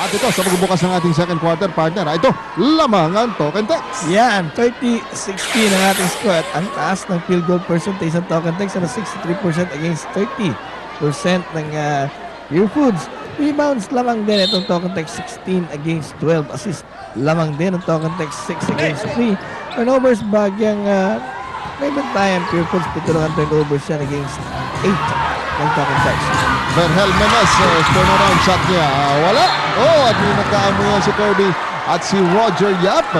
At ito, sa pagbubukas ng ating second quarter partner, ah, ito, lamang ang token text. Yan, 30-16 ang ating score ang taas ng field goal percentage ng Token Tex na 63% against 30% ng uh, Pure Foods. Rebounds lamang din itong Token Tex 16 against 12. Assist lamang din ang Token Tex 6 against 3. Turnovers bagyang uh, may bantayan Pure Foods. Ang turnovers yan against 8 ng Token Tex. Verhel Menes, uh, turnaround shot niya. Ah, wala. Oh, at yung nagkaamuyan si Kirby at si Roger Yap.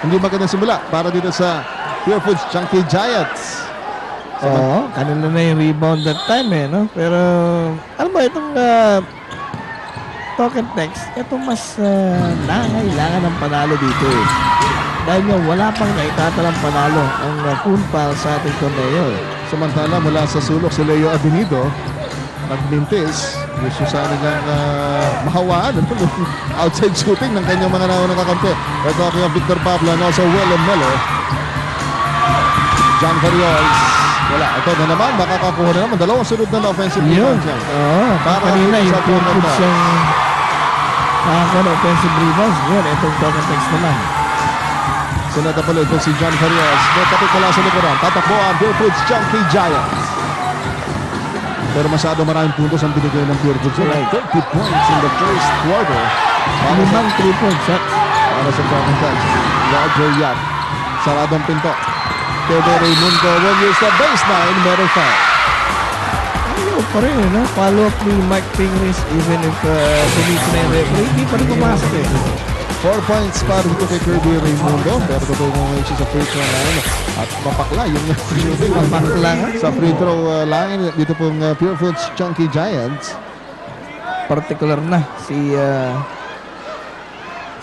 Hindi magandang simula para dito sa Pure Foods Chunky Giants. Oo, kanila na yung rebound that time eh, no? Pero, alam mo, itong uh, token text, ito mas uh, nangailangan ng panalo dito eh. Dahil nga wala pang naitatalang panalo ang uh, Kunpal sa ating torneo eh. Samantala mula sa sulok si Leo Avenido, nagmintis. Gusto sana niyang uh, mahawaan ano, outside shooting ng kanyang mga naunang kakampi. Ito ang kaya Victor Pablo and also Willem Miller. John Variols. Wala. Ito na naman, makakakuha na naman. Dalawang sunod na offensive Yun. rebounds yan. Oo, Para kanina yung Foods na. yung nakakuha ng offensive rebounds. Yun, itong token text naman. Sinatapalo ito si John Variols. May kapit mula sa likuran. Tatakbo ang Pure Foods Chunky Giants. Pero masyado maraming puntos ang binigay ng Pure Foods. Right. 30 points in the first quarter. Limang three-point shots. para sa Cubs. Roger Yap. Saradong pinto. Tede Raimundo will use the baseline. Meron foul. Ayaw pa rin eh, no? Follow up ni Mike Pingris even if uh, sumisi na yung referee, hindi pa rin pumasok eh. Four points para dito kay Kirby Raimundo. Pero totoo mo ngayon sa free throw line. At mapakla yung. Mapakla. Sa free throw uh, line. Dito pong uh, Pure Foods Chunky Giants. Particular na si uh,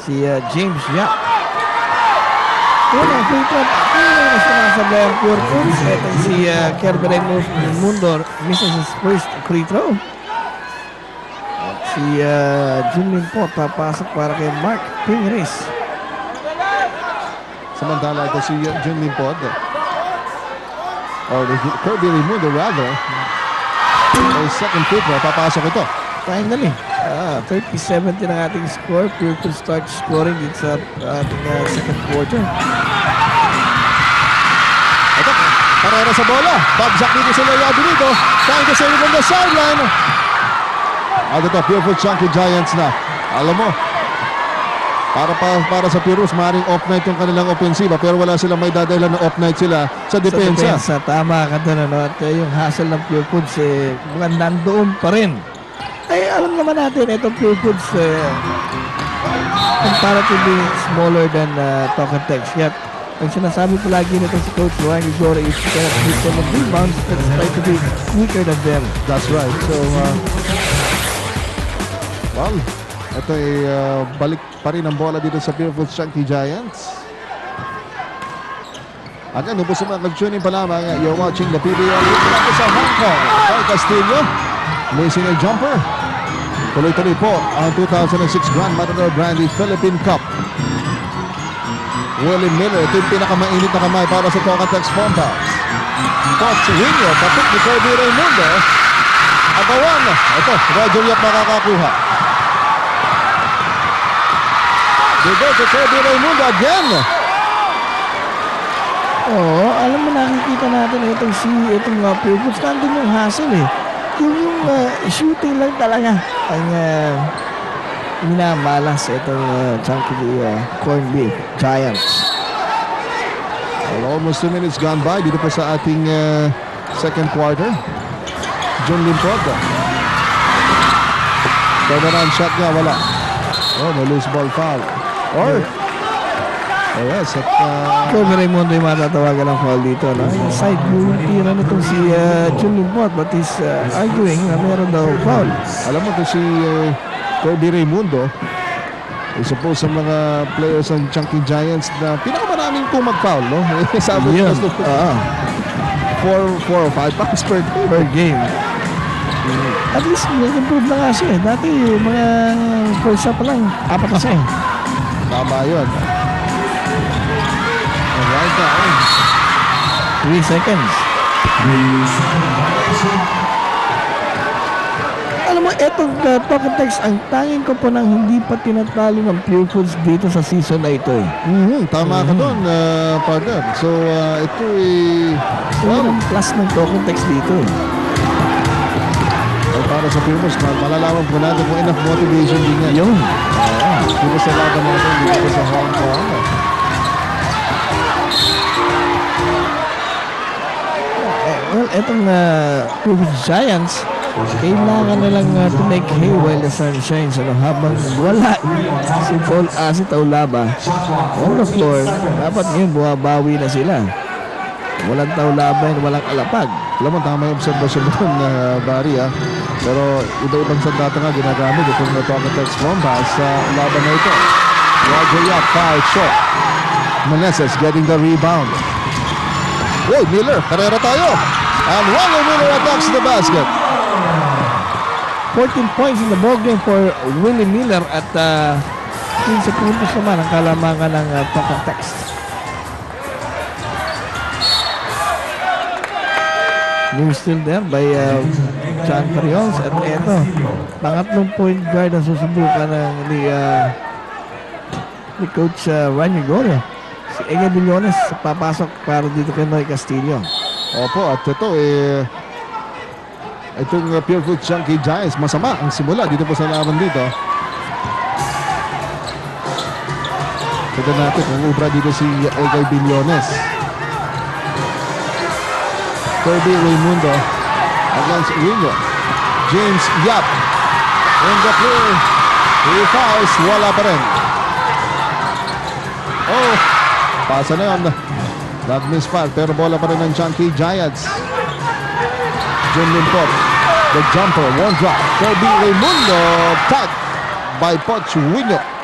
si uh, James Yap. Yun ang free throw. Yun ang sinasabay ang pure foods. Ito si uh, Kerber Mundo misses his first free throw. Si uh, Jim Limpo papasok para kay Mark Pingris. Samantala ito si uh, Jim Limpod. Or the Kirby Raimundo rather. May second free throw. Papasok ito. Finally, ah, 30-70 ang ating score. Foods start scoring dito sa ating uh, second quarter. Ito, Carrera sa bola. Bagsak dito sa Leo Benito. Trying to save on the sideline. At ito, Food Chunky Giants na. Alam mo, para pa, para sa Purus, maring off night yung kanilang ofensiba pero wala silang may dadahilan na off night sila sa Sa depensa. depensa, tama ka doon. Ano? At uh, yung hassle ng Pure Foods, eh, mukhang nandoon pa rin. Ay, alam naman natin, itong Pure Foods, eh, comparatively smaller than uh, Token Tex. Yet, ang sinasabi palagi nito si Coach Ryan Igor is you cannot beat them on rebounds, let's try to be quicker than them. That's right. So, uh, well, ito ay uh, balik pa rin ang bola dito sa Foods Chunky Giants. Again, ubos naman nag-tuning pa lamang. uh, You're watching the PBL dito sa Hong Kong. Carl Castillo, missing a jumper. Tuloy-tuloy po ang 2006 Grand Matador Brandy Philippine Cup. Willie Miller, ito yung pinakamainit na kamay para sa Tokatex Bombers. Coach Winyo, patok ni Kirby Raimundo. Agawan. Ito, Roger Yap makakakuha. Go to Kirby Raimundo again. Oo, alam mo nakikita natin itong si itong uh, Foods, nandun yung hassle eh. Yung, yung uh, shooting lang talaga ang uh, minamalas itong uh, chunky uh, corned beef giants. Well, almost two minutes gone by dito pa sa ating uh, second quarter. John Limpod. Turnaround shot niya, wala. Oh, may loose ball foul. Or, oh yes, at uh, Kevin Raimundo yung matatawagan ng foul dito. No? Yung side view, tira nitong si uh, Jun Limpot but he's uh, arguing na meron daw foul. alam mo to si uh, Kirby Raimundo, I suppose sa mga players ng Chunky Giants na pinakamaraming po mag-foul, no? Sabi Yun. ko, Oo. four, four or five fouls per game. per game. At least nag-improve na nga siya. eh. Dati mga first pa lang, apat na siya. Tama yun. Alright now. Three seconds. Alam mo, etong uh, and Text, ang tanging ko po nang hindi pa tinatalo ng Pure Foods dito sa season na ito eh. Mhm, tama ka doon, ah, partner. So, ah, ito eh... Ito yun ang plus ng and Text dito eh. Para sa mal- malalaman po natin kung enough motivation din yan. Yun. Oo, dito sa laban natin, dito sa Hong Kong. Eh, well, etong uh, Giants, kailangan nilang uh, to make hay while the sun shines. Ano, habang wala si Paul Asit Taulaba on the floor, dapat ngayon bumabawi na sila. Walang Taulaban, walang alapag. Alam mo, tama yung observation mo doon, uh, Barry, ah. Pero iba-ibang sandata nga ginagamit itong and Text bomba sa laban na ito. Roger Yap, foul shot. Meneses getting the rebound. Uy, Miller, karera tayo. And Wally Miller attacks the basket. 14 points in the ball game for Willie Miller at uh, 15 puntos naman ang kalamangan ng uh, Text. You're still there by uh, John Carriols at eto, pangatlong point guard ang susubukan ng ni, uh, ni Coach uh, Ryan Gregorio. Si Ege Billones papasok para dito kay Noy Castillo. Opo, at ito eh... Itong uh, Pure Chunky Giants, masama ang simula dito po sa laban dito. Tignan natin kung ubra dito si Egay Billones. Kirby Raimundo against Rino. James Yap in the clear. He fouls, wala pa rin. Oh, pasa na yun. Miss foul, pero bola pa rin ng Chunky Giants. Jim Limpot, the jumper, one drop. Kirby Raimundo, tag by Poch Winyo.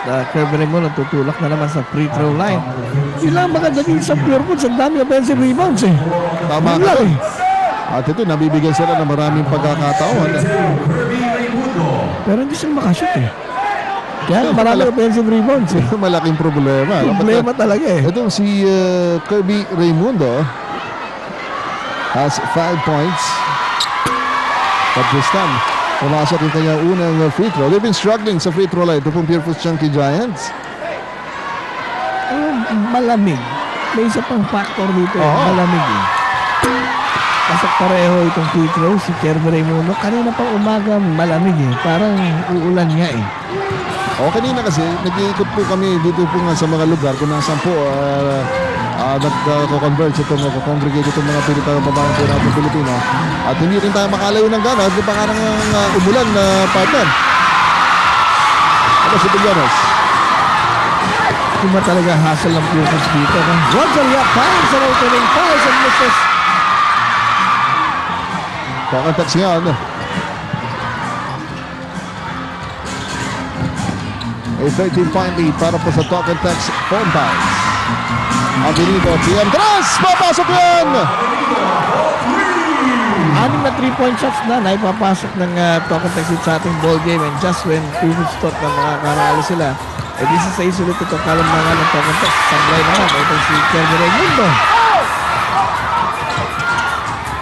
At uh, Kirby Raymond natutulak na naman sa free throw line. Yun lang maganda din sa Pure Foods. Ang dami offensive rebounds eh. Tama ka eh. At ito, nabibigyan sila ng maraming pagkakataon. Pero hindi sila makashoot eh. Kaya marami offensive rebounds eh. Malaking problema. Problema talaga eh. Itong si uh, Kirby Raimundo has five points. But this time, pumasok yung kanyang unang uh, free throw. They've been struggling sa free throw line. Ito pong Foods Chunky Giants. Ang malamig. May isa pang factor dito eh. Oo. Malamig eh. Pasok pareho itong free throw si Kirby Raymond. Kanina pang umaga malamig eh. Parang uulan nga eh. O kanina kasi, nag-iikot po kami dito po nga sa mga lugar kung nasaan po uh, uh, nag-converge itong uh, itong mga Pilipino babaeng po natin Pilipino. At hindi rin tayo makalayo ng gana at pa karang uh, umulan na partner. Ano si Villanos? Iba talaga hassle ng Foods dito. No? Roger Yap finds an opening fires and misses. Kakantax ngayon. A 13-point lead para po sa Talk and Text phone Abilido, PM Tres! Papasok yan! Anim na three-point shots na na ipapasok ng uh, Token Texas sa ating ball game and just when Pure Foods thought na makakaralo sila, eh di sa isa ulit itong kalambangan ng Token Tex. Sanglay naman, ito si Kerby Raimundo.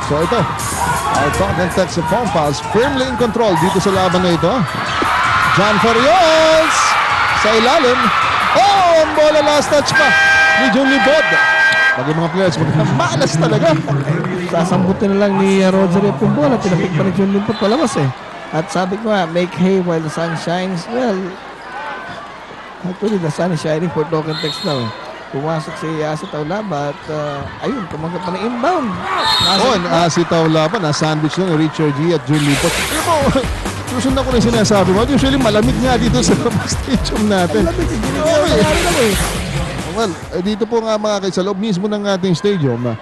So ito, our and Text phone pass firmly in control dito sa laban na ito. John Farias sa ilalim. Oh, ang bola last touch pa ni Jun Libod. Pag yung mga players, malas talaga. Sasambutin na lang ni uh, Roger Yap yung bola, tinapik pa ni John Limpot palabas eh. At sabi ko nga, make hay while the sun shines. Well, actually the sun is shining for Token Tex now. Pumasok si Asa Taulaba at uh, ayun, tumanggap pa ng inbound. Nasa- Oh, uh, si Taulapan, na sandwich lang ni Richard G at Jun Libod. Alam mo, susunod ko na yung sinasabi mo. Usually malamig nga dito sa stadium natin. Lamig, hindi na eh. nangyari lang eh. Well, eh, dito po nga mga kay sa loob mismo ng ating stadium, ah,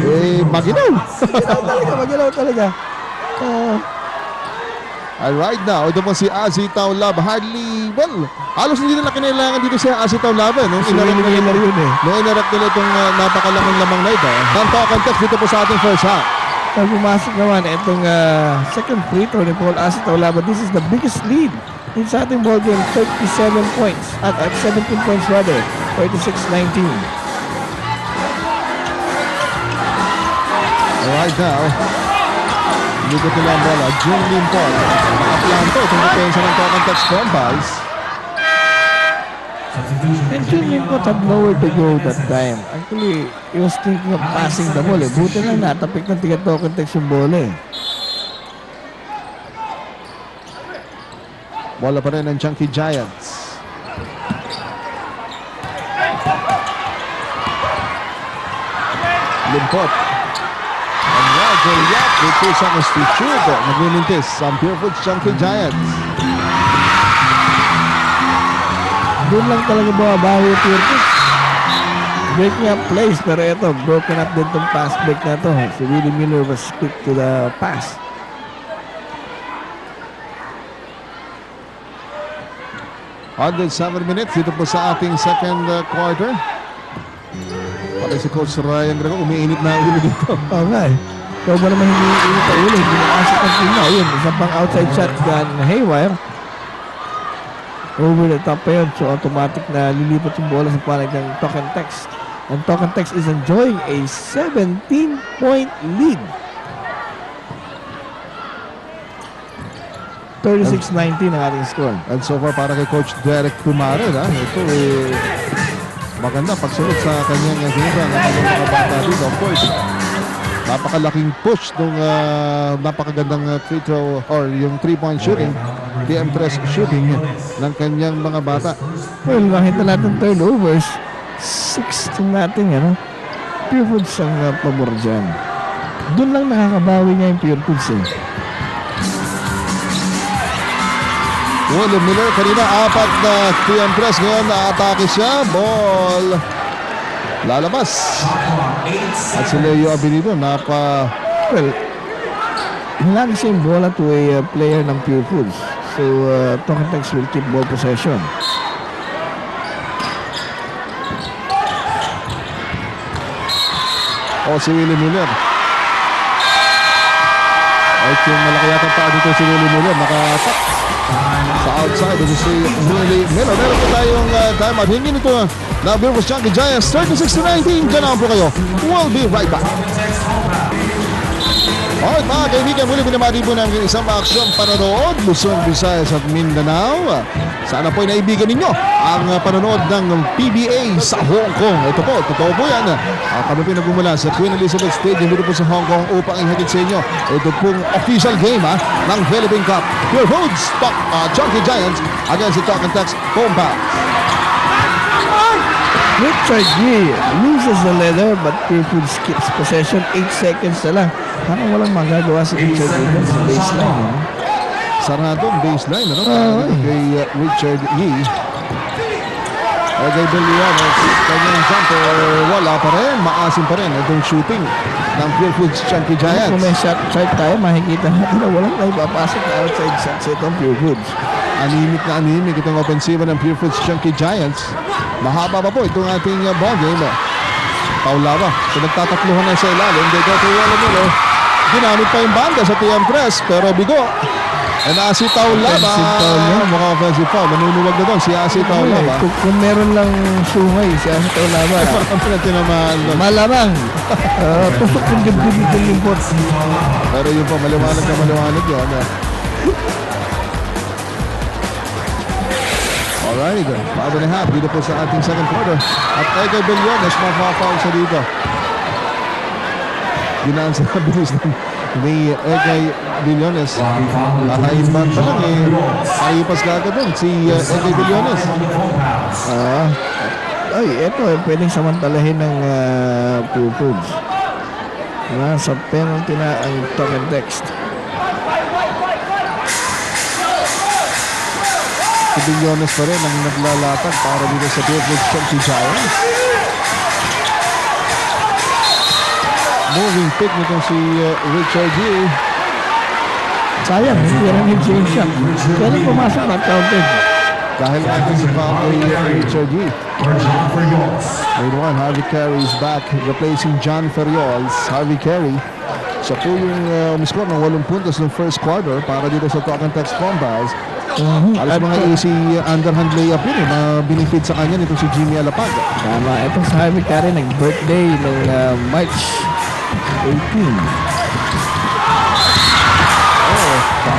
eh, maginaw. Magilaw talaga, magilaw talaga. Uh, And right now, ito po si Asi Taulab. Hardly, well, halos hindi nila kinailangan dito si Asi Taulab. Eh, nung Willie nila, Miller yun eh. nung inarap nila itong uh, napakalaking lamang na ito. And text dito po sa ating first half. Pag pumasok naman, itong uh, second free throw ni Paul Asa Taulaba, this is the biggest lead in sa ating ball game, 37 points. At, at 17 points rather, 46-19. Right now, Likot nila ang bola. June Limpon. Nakaplanto itong depensa ng Tokan Tex Bombals. And Jimmy Pot had nowhere to go that time. Actually, he was thinking of passing the ball eh. Buti lang natapik ng tiga token text yung bola eh. Bola pa rin ng Chunky Giants. Limpot. Ang Roger Yap with two seconds to shoot. Naglilintis ang Purefoot Chunky Giants. Doon lang talaga bumabaho yung Turkish. Breaking up plays, pero ito, broken up din tong pass break na to. Si Willie Miller was quick to the pass. Under 7 minutes dito po sa ating second uh, quarter. Pati si Coach Ryan Grago, umiinit na ulo dito. Oo nga eh. Ikaw ba naman hindi init ang ulo? Hindi nakasok ang team na. Ayun, isa pang outside shotgun Haywire. Over the top pa yun. So automatic na lilipat yung bola sa palag ng Token Text. And Token Text is enjoying a 17-point lead. 36-19 ang ating score. And so far para kay Coach Derek Pumared, ha? ito eh, maganda pagsunod sa kanyang ginagawa ng mga bata dito. Of course, napakalaking push nung uh, napakagandang uh, free throw or yung three-point shooting, TM3 shooting ng kanyang mga bata. Well, makita natin turnovers. 6 natin, ano? Pure Foods ang uh, pabor dyan. Doon lang nakakabawi niya yung Pure Foods eh. William Miller, kanina apat na TM press. Ngayon na-atake siya. Ball. Lalabas. At si Leo Abilino, napa... Well, hinagi siya yung bola to a uh, player ng Foods. So, uh, Tokentex will keep ball possession. O si Willie Miller. At yung malaki yata pa dito si Willie Miller. Nakatak sa outside. Ito si Willie Miller. Meron po tayong uh, time out. Hindi nito na Bilbos Chunky Giants. 36 to 19. Diyan po kayo. We'll be right back. Alright mga kaibigan, muli binamati po namin isang maaksyon panonood Luzon, Visayas at Mindanao. Sana po ay naibigan ninyo ang panonood ng PBA sa Hong Kong. Ito po, totoo po yan. Kami po nagmumula sa Queen Elizabeth Stadium dito po sa Hong Kong upang ihatid sa inyo. Ito pong official game ha, ng Philippine Cup. Pure Foods, Talk, uh, Chunky Giants against the Talk and Text Compounds. Richard G loses the leather but Foods keeps possession 8 seconds na lang. Parang walang magagawa si Richard dun sa baseline. Eh. Saradong baseline, ano? Para kay uh, Richard Yee. Eh, kay Belianos, kanyang jumper, wala pa rin. Maasim pa rin itong shooting ng Pure Foods Chunky Kung Giants. may shot chart tayo, makikita natin na walang naipapasok na outside shots itong Pure Foods. Animik na animik itong ofensiva ng Pure Foods Chunky Giants. Mahaba pa po itong ating uh, ball game. Paula ba? So nagtatakluhan na sa ilalim. They go to Miller. Ginamit pa yung banda sa TM Press. Pero bigo. And Asi Taula ba? Offensive foul yun. Mukhang offensive foul. Manunuwag na doon si Asi Taula Wala eh. ba? Kung, kung meron lang sungay, siya sa Taulaba. Parang pinatinamaan doon. Malamang. Uh, tusok yung dibdib ng limpot. Pero yun po, maliwanag na maliwanag yun. ah. Alright, five and a half dito po sa ating second quarter. At Edgar Bellones, mapapaul siya dito. Ginaan sa bilis ng ni Edgar Bellones. Nakain man pa lang eh. Naipas ka agad doon si uh, Edgar Bellones. Ah. ay, eto, eh, pwedeng samantalahin ng uh, Foods. Nasa penalty na ang token text. Si Bellones pa rin ang naglalatag para dito sa Foods Chelsea Giants. Moving pick nitong si uh, Richard Yee. Sayang, hindi rin yung change shot. Kaya pumasok na counted. Dahil natin sa foul kay uh, Richard Yee. Meanwhile, Harvey Carey is back replacing John Ferriols. Harvey Carey, siya po yung uh, umiscore ng 8 puntos ng first quarter para dito sa Talk and Text Combats. Mhm. Alas At, mga easy underhand layup yun eh, na binifit sa kanya nito si Jimmy Alapag. Tama, itong sa Harvey Carey, nag-birthday ng uh, March 18.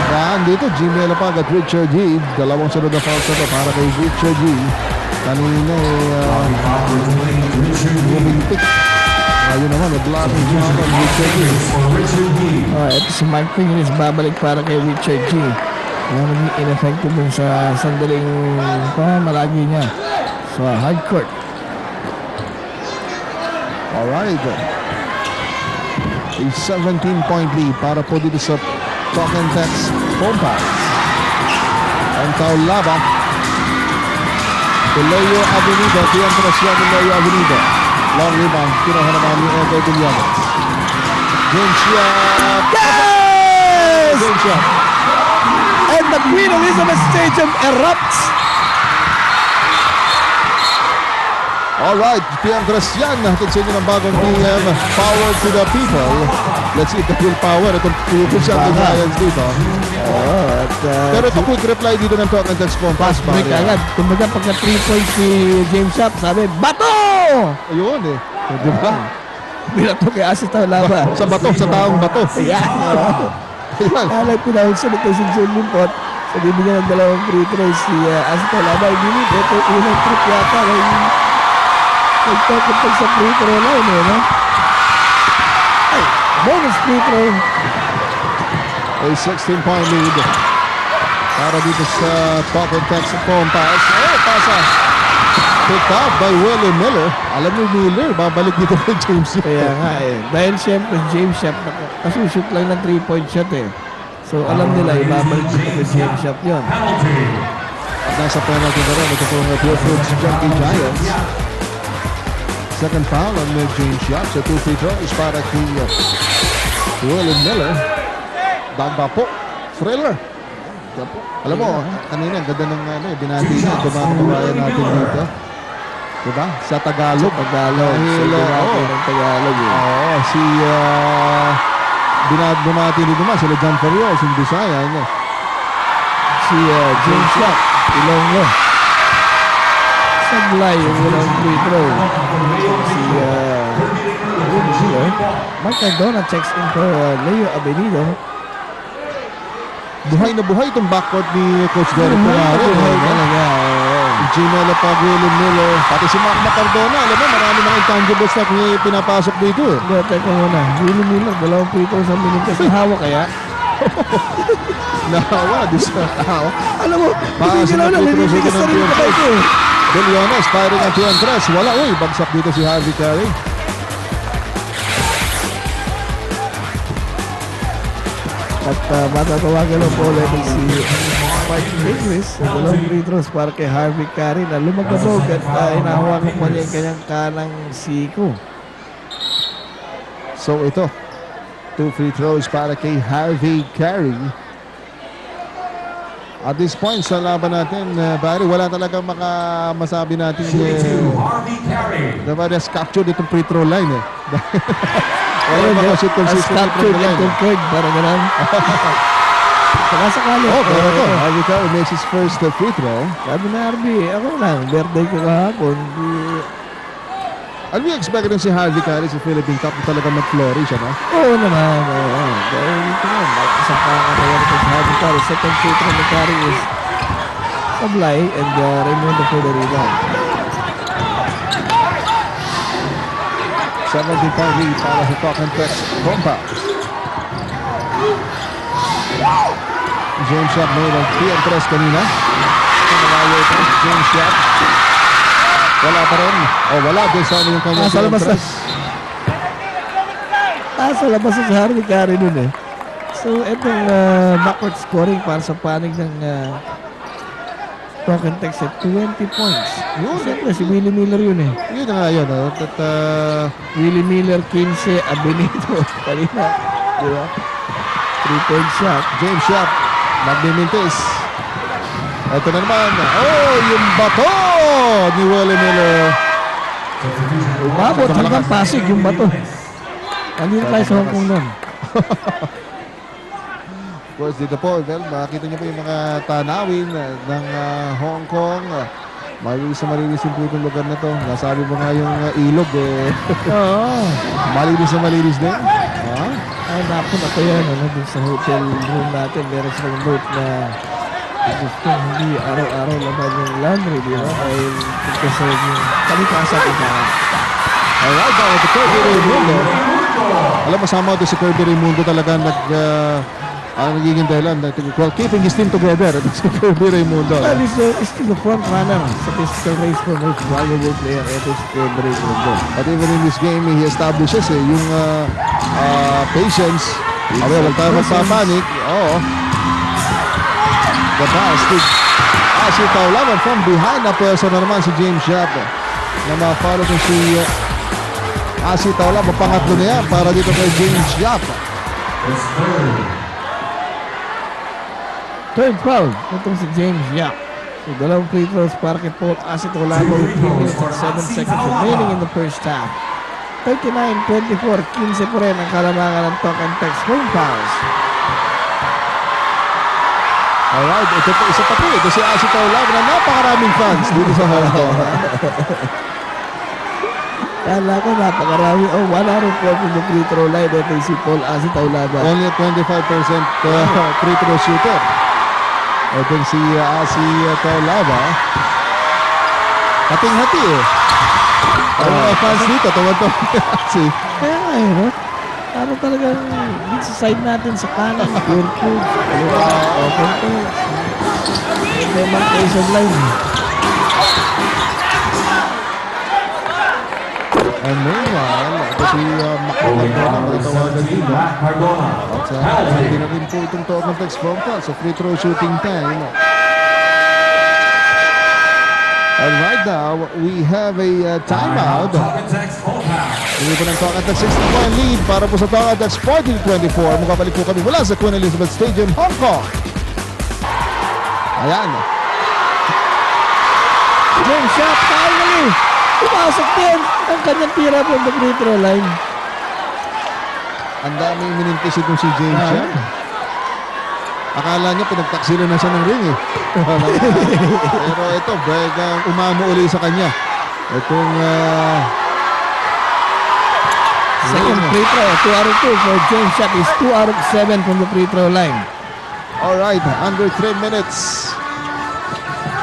Saan dito, Jimmy Alapag at Richard G. Dalawang sunod na fouls na para kay Richard G. Kanina eh, uh, bumintik. Ngayon naman, na-blocking job ang Richard G. Oh, ito si Mark Pinglis babalik para kay Richard G. Na naging ineffective dun sa sandaling pamamalagi niya sa hard court. Alright. A 17-point lead para po dito sa Talk and Text home pass. Ang taon laba. De Leo Avenido. Tiyan siya de Leo Avenido. Long rebound. Kinuha naman ni Edo Villanes. James Shia. Yes! James Shia. And the Queen Elizabeth Stadium erupts. Alright, PM Gracian, hatid sa inyo ng bagong PM, Power to the People. Let's see if that will power itong pupusan ng. Giants dito. Oh, at uh, Pero ito quick reply dito ng Talk and Text phone pass, break pare. agad. Kumbaga pagka 3 points si James Sharp, sabi, Bato! Ayun eh. Di ba? Binato kay Asis Taulaba. Sa bato, sa taong bato. Ayan. Alay po na sa nito si John Limpot. Sa bibigyan ng dalawang free throws si uh, Asis Taulaba. Hindi ito unang trip yata. Ay, nagtapos sa free throw line eh, no? Ay, bonus free throw. A 16-point lead. Para dito sa Talk and Text phone pass. Oh, pasa. Picked up by Willie Miller. Alam mo Miller, babalik dito kay James. Kaya nga eh. Dahil siyempre James Shop, kasushoot lang ng 3-point shot eh. So alam nila, ibabalik dito kay James Shop yun. At nasa penalty na rin. Ito po ang Pure Foods Junkie Giants. Second foul on James Yap sa two free throws para kay uh, Willie Miller. Dagba po. Thriller. Alam mo, kanina ganda ng ano, eh, binati niya. Ito mga kababayan natin dito. Diba? Sa Tagalog. Tagalog. Dahil, natin oo. ng Tagalog eh. Oo, si uh, binat bumati rin naman sila John Ferrios, yung Bisaya. Ano? Si uh, James Shop, Ilonggo. Sablay yung unang free throw. Si uh, Miller. Mark Cardona checks in for uh, Leo Avenido. Buhay na buhay itong backcourt ni Coach Derek Pumare. Buhay talaga. oo. Gmail pa William Miller, pati si Mark Macardona. Alam mo, marami mga intangibles na pinapasok dito eh. Hindi, teka muna. Willie Miller, dalawang free throws ang minutes. Nahawa kaya? Nahawa, di sa nahawa. Alam mo, hindi na na ito na rin pa ito eh. Deliones, firing ang Tientras. Wala, uy, bagsak dito si Harvey Carey. At uh, matatawagan lang po ulit si Mike Ingris sa dalawang free throws para kay Harvey Carey na lumagabog at uh, inahawakan mo niya yung kanyang kanang siko. So ito, two free throws para kay Harvey Carey. At this point sa laban natin, uh, Barry, wala talagang maka masabi natin eh, na various capture itong free throw line eh. wala Ayun, mga shoot consistent free captured throw line. eh. conquered, parang ganun. Saka sakali. Oh, pero ito, ito. Harvey Carey makes his first uh, free throw. Sabi na Harvey, ako lang, birthday ko kahapon. Ano yung expect rin si Harvey Carey sa Philippine Cup na talagang mag-flourish, ano? Oo naman, oo. Dahil dito naman, ito sa Harvey Carey. Second ni Carey is Sablay and uh, Raimundo for the rebound. 17 point lead para sa Talk and Text Bomba. James Shot made of PM3 kanina. Malayo ito. James Shot. Wala pa rin. O wala. Doon sa ano yung kanya Ah, sa labas na. PM3. Ah, sa labas na si Harvey Carey nun eh. So, itong uh, backward scoring para sa panig ng uh, Token Text at 20 points. Yun. Siyempre, si Willie Miller yun eh. Yun na nga yun. Oh. At, uh, Willie Miller, 15, Abenito. Kanina, di ba? Three-point shot. James Shot. Magmimintis. Ito na naman. Oh, yung bato ni Willie Miller. Umabot hanggang Pasig yung bato. Nandito tayo sa Hong Kong nun. Of course, dito po, well, makikita niyo po yung mga tanawin ng uh, Hong Kong. Malinis na malinis din po itong lugar na to. Nasabi mo nga yung uh, ilog, eh. Oo. malinis na malinis din. Ah, Ay, naku, na to yan, ano, dun sa hotel room natin, meron silang note na gusto hindi araw-araw laban yung laundry, di ba? Dahil pagkasabi yung kalikasan ina. Alright, now with the Kirby Raimundo. Alam mo, sama doon si Kirby Raimundo talaga nag... Uh, ang nagiging dahilan, na- well, keeping his team together. Ito si Kirby Raimundo. Well, he's, uh, he's still the front runner sa physical race for most valuable player. Ito si Kirby Mundo. But even in this game, he establishes eh, yung uh, uh, patience. Okay, wag tayo magpapanik. Oo. The basket. Ah, si Taulaman from behind na pwesto na naman si James Yap. Na ma-follow ko si uh, si Taulaman. Pangatlo na yan para dito kay James Yap. Third foul. Itong si James Yap. So, dalawang free throws para kay Paul Asit Olamo with 3 minutes and 7 seconds remaining in the first half. 39-24, 15 po rin ang kalamangan ng Talk and Text home fouls. Alright, ito po, isa pa po. Ito si Asi Taulaman na napakaraming fans dito sa Hong Kong. Kala ko napakarami. Oh, four from the free throw line. Ito si Paul Asit Olamo. Only a 25% uh, free throw shooter. Ito si uh, si uh, Taulava. Hating-hati eh. Ang mga fans dito, tumatawag si Kaya nga eh, no? Ano talagang dito sa side natin sa kanan, pure food, kaliwa, open case of line. And meanwhile, ito si uh, Macalagona ang natawagan dito. At uh, hindi na rin po itong token text phone call sa free throw shooting time. And right now, we have a uh, timeout. Hindi po ng text 60 point lead para po sa token text 14-24. Mukabalik po kami mula sa Queen Elizabeth Stadium, Hong Kong. Ayan. James Shot, finally! Pumasok din ang kanyang tira from the free throw line. Ang daming minintis itong si James Ah. Young. Akala niya pinagtaksilo na siya ng ring eh. Pero ito, begang umamo uli sa kanya. Itong uh, Second free throw, 2 out of 2 for James Shot is 2 out of 7 from the free throw line. Alright, under 3 minutes.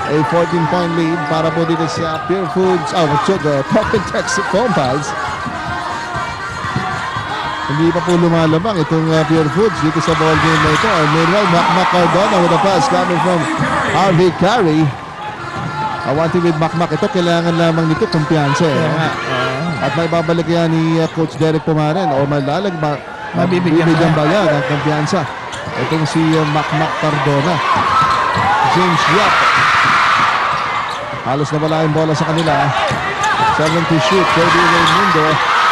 A 14-point lead para po dito sa Pure Foods. Oh, what's your uh, Pocket Text phone pals. Hindi pa po lumalabang itong uh, Pure Foods dito sa ball game na ito. And meanwhile, Mac Mac Cardona with a pass coming from Harvey Carey. I want to with Mac. Ito, kailangan lamang nito kumpiyansa. Eh. Ah, At may babalik yan ni uh, Coach Derek Pumaren o malalag ba, Mabibigyan ka. ba yan ng kumpiyansa? Itong si uh, Mac Cardona. James Yap. Halos na wala yung bola sa kanila. 7 to shoot. Kirby Raimundo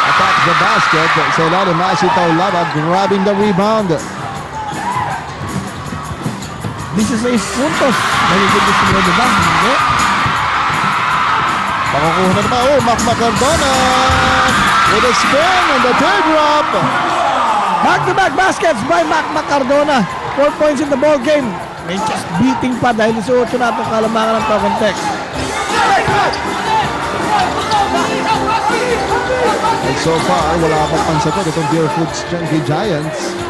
attacks the basket. Sa ilalim, Masi Taulava grabbing the rebound. 16 puntos. Magiging gusto mo ba? Hindi. Pakukuha na naman. Oh, Mac Mac Cardona with a spin and the third drop. Back-to-back baskets by Mac Macardona. Four points in the ball game. May just beating pa dahil isuot na itong kalamangan ng token text. And so far, wala pa pang sagot itong Deer Foods Chunky Giants.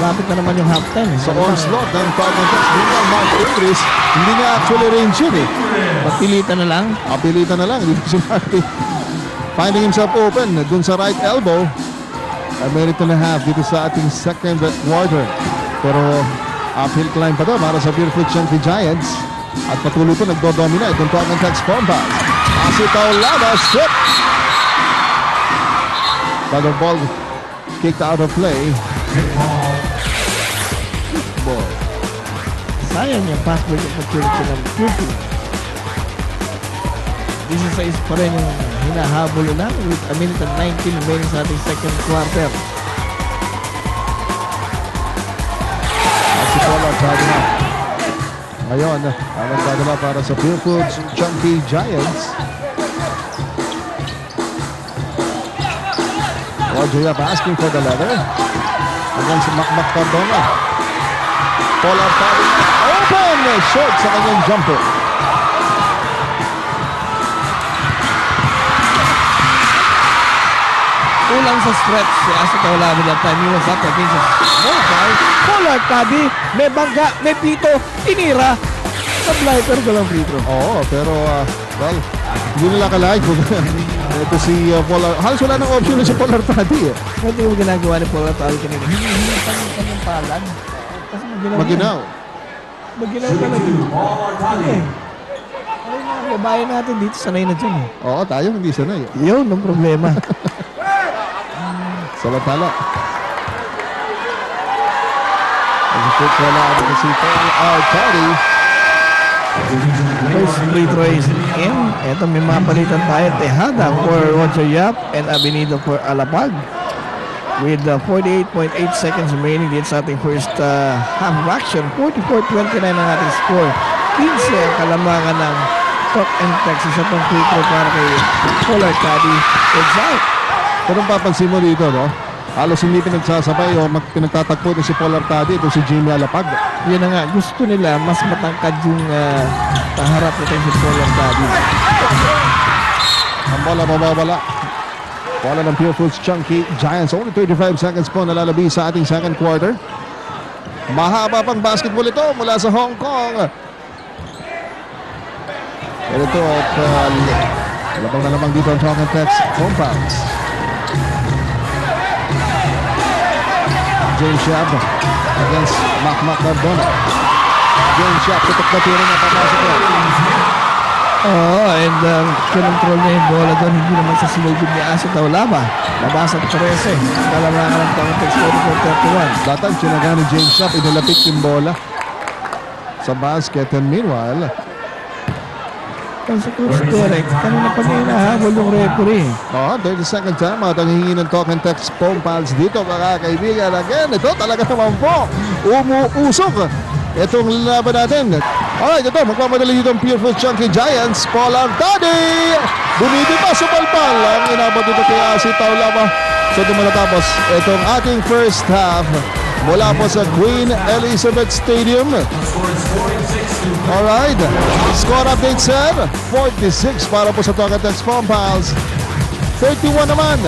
Malapit na naman yung halftime. eh. Sa onslaught ng Falcon Text, meanwhile, Mark Ingris, hindi niya actually range yun eh. Papilitan na lang. Apilitan na lang dito si Marty. Finding himself open dun sa right elbow. A minute and a half dito sa ating second quarter. Pero uphill climb pa to para sa Beautiful Chunky Giants. At patuloy po nagdodomina itong Falcon Text form pass. Asitaw Lava, strip. But the ball kicked out of play. Ball. Sayang yung pass break opportunity ng Purple. This is size pa rin yung hinahabol lang with a minute and 19 remaining sa ating second quarter. Si Paul Arcadina. Ngayon, ang nagdadala para sa Pure Foods Chunky Giants. Yap asking for the leather. Against si Macmac Cardona. Paul Arcadina open! Short sa kanyang jumper. Kulang sa stretch si Asa Taulabi that time. He was up against a small guy. Pollard Tabi, may bangga, may pito, tinira. Sa blighter ko lang free throw. Oo, pero, ah, well, hindi nila kalahin kung ito si uh, Polar. Halos wala nang option na si Polar Tadi eh. Ano yung ginagawa ni Pollard Tabi kanina? Hindi, hindi palad. Kasi maginaw. Maginaw. Maginaw talaga. Eh. Ay, mga babae natin dito, sanay na dyan eh. Oo, tayo hindi sanay. Yun ang problema. Samantala. Ang quick wala ako si Paul R. Tadi. First free throw is in. Ito may mga palitan tayo. Tejada for Roger Yap and Abinido for Alapag. With uh, 48.8 seconds remaining dito sa ating first uh, half of action. 44-29 ang ating score. 15 ang kalamangan ng Talk and Text. Isa pang free throw para kay Polar Caddy. It's out. Pero ang papansin mo dito, no? Halos hindi pinagsasabay o pinagtatagpo din si Paul Artadi ito si Jimmy Alapag. Yun na nga. Gusto nila mas matangkad yung uh, kaharap nito si Polar Caddy. Ang bola mababala. Bola ng Pure Foods Chunky Giants. Only 35 seconds po nalalabi sa ating second quarter. Mahaba pang basketball ito mula sa Hong Kong. Pero ito at uh, labang na lamang dito ang Talk and Text compounds. James Shab against Mac Mac Cardona. James Shab tutok na tira na papasok na. Oo, and um, kinontrol niya yung bola doon. Hindi naman sa sinugod ni Asa Taulaba. Labas at 13. Kalamangan ng Tongtex 44-31. Datang sinaga ni James Shop, inilapit yung bola sa basket. And meanwhile, Kasi Coach Derek, kanina pa niya hinahabol yung referee. oh, 32nd time at ang hihingi ng talk and text phone pals dito mga kaibigan. Again, ito talaga naman po, umuusok itong laban natin. Alright, ito, magmamadali dito ang Foods Chunky Giants. Paul Artadi! Bumidi pa sa palpal. Ang inabot dito kay Asi Taulama. So, ito matatapos itong ating first half mula po sa Queen Elizabeth Stadium. Alright. Score update, sir. 46 para po sa Phone Pals. 31 naman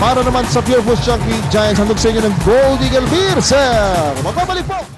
para naman sa Foods Chunky Giants. Handog sa inyo ng Gold Eagle Beer, sir. Magbabalik po.